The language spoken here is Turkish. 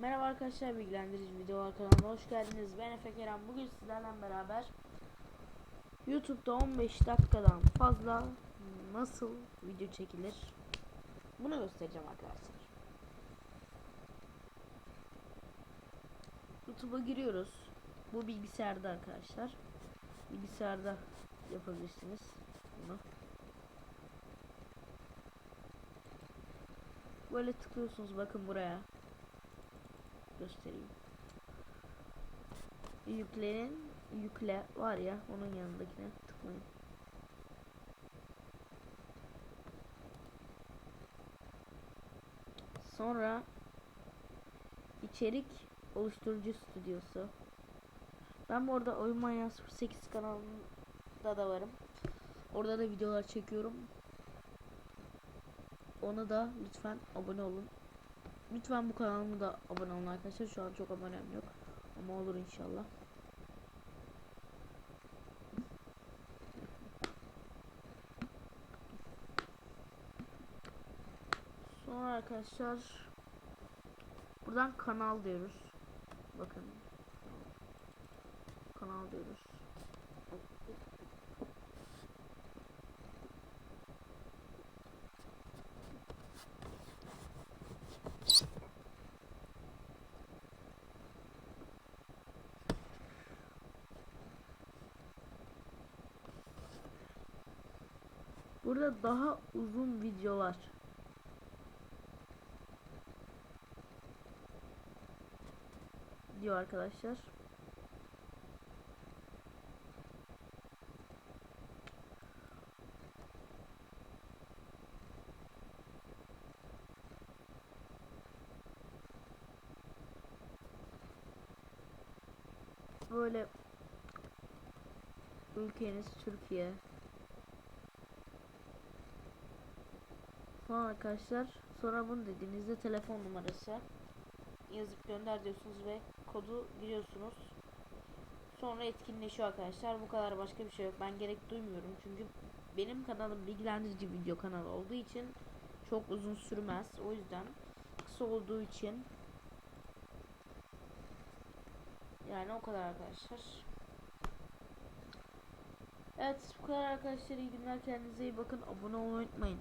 Merhaba arkadaşlar bilgilendirici videolar kanalına hoş geldiniz. Ben Efe Kerem. Bugün sizlerle beraber YouTube'da 15 dakikadan fazla nasıl video çekilir bunu göstereceğim arkadaşlar. YouTube'a giriyoruz. Bu bilgisayarda arkadaşlar. Bilgisayarda yapabilirsiniz bunu. Böyle tıklıyorsunuz bakın buraya göstereyim. Yüklerin yükle var ya onun yanındakine tıklayın. Sonra içerik oluşturucu stüdyosu. Ben bu arada Oyun Manyağı 08 kanalında da varım. Orada da videolar çekiyorum. Ona da lütfen abone olun. Lütfen bu kanalıma da abone olun arkadaşlar. Şu an çok abonem yok. Ama olur inşallah. Sonra arkadaşlar buradan kanal diyoruz. Bakın. Kanal diyoruz. Burada daha uzun videolar. diyor arkadaşlar. Böyle ülkeniz Türkiye Sonra arkadaşlar sonra bunu dediğinizde telefon numarası yazıp gönder diyorsunuz ve kodu giriyorsunuz. Sonra etkinleşiyor arkadaşlar. Bu kadar başka bir şey yok. Ben gerek duymuyorum çünkü benim kanalım bilgilendirici video kanalı olduğu için çok uzun sürmez. O yüzden kısa olduğu için yani o kadar arkadaşlar. Evet bu kadar arkadaşlar iyi günler kendinize iyi bakın abone olmayı unutmayın.